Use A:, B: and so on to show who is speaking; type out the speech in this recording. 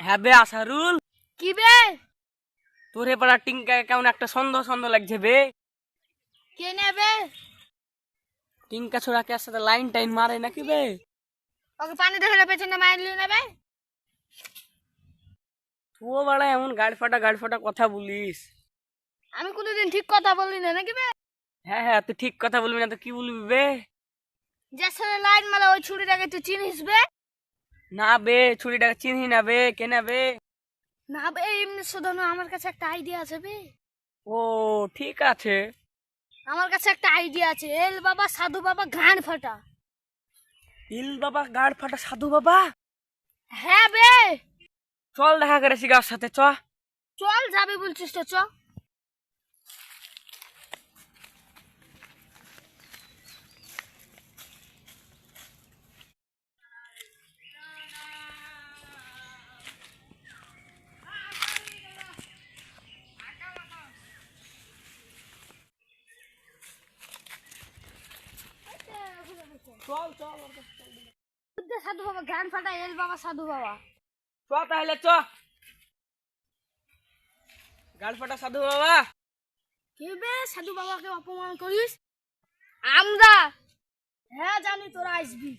A: হ্যাঁ বে আসারুল
B: কি বে?
A: তোরে পাড়া টিঙ্কা কেমন একটা সন্দেহ সন্দেহ লাগছে বে।
B: কে নেবে?
A: টিঙ্কা ছোড়া কে সাথে লাইন টাইন মারে নাকি বে?
B: ওকে পানি দেখে পেছনে মারলি নেবে।
A: তুও বাড়া এমন গাড় ফাটা গাড় ফাটা কথা বলিস।
B: আমি কোনোদিন ঠিক কথা বললি না নাকি বে?
A: হ্যাঁ হ্যাঁ তুই ঠিক কথা বলবি না তো কি বলবি বে?
B: যে সাথে লাইন মারা ওই ছুরিটাকে তুই চিনিস বে?
A: না বে ছুরিটাকে চিনি না বে কেনা বে?
B: না বে এমনি শুধু না, আমার কাছে একটা আইডিয়া আছে বে।
A: ও ঠিক আছে।
B: আমার কাছে একটা আইডিয়া আছে এল বাবা সাধু বাবা ঘান ফাটা।
A: ইল বাবা গাড় ফাটা সাধু বাবা?
B: হ্যাঁ বে।
A: চল দেখা করে শিগার সাথে চ।
B: চল যাবে বলছিস তো চ।
A: চল চল
B: সাধু বাবা ঘান ফাটা এল বাবা সাধু বাবা।
A: চ তাহলে চ। গাড় ফাটা সাধু বাবা।
B: কি বে সাধু বাবাকে অপমান করিস? আমরা। হ্যাঁ জানি তোরা আসবি।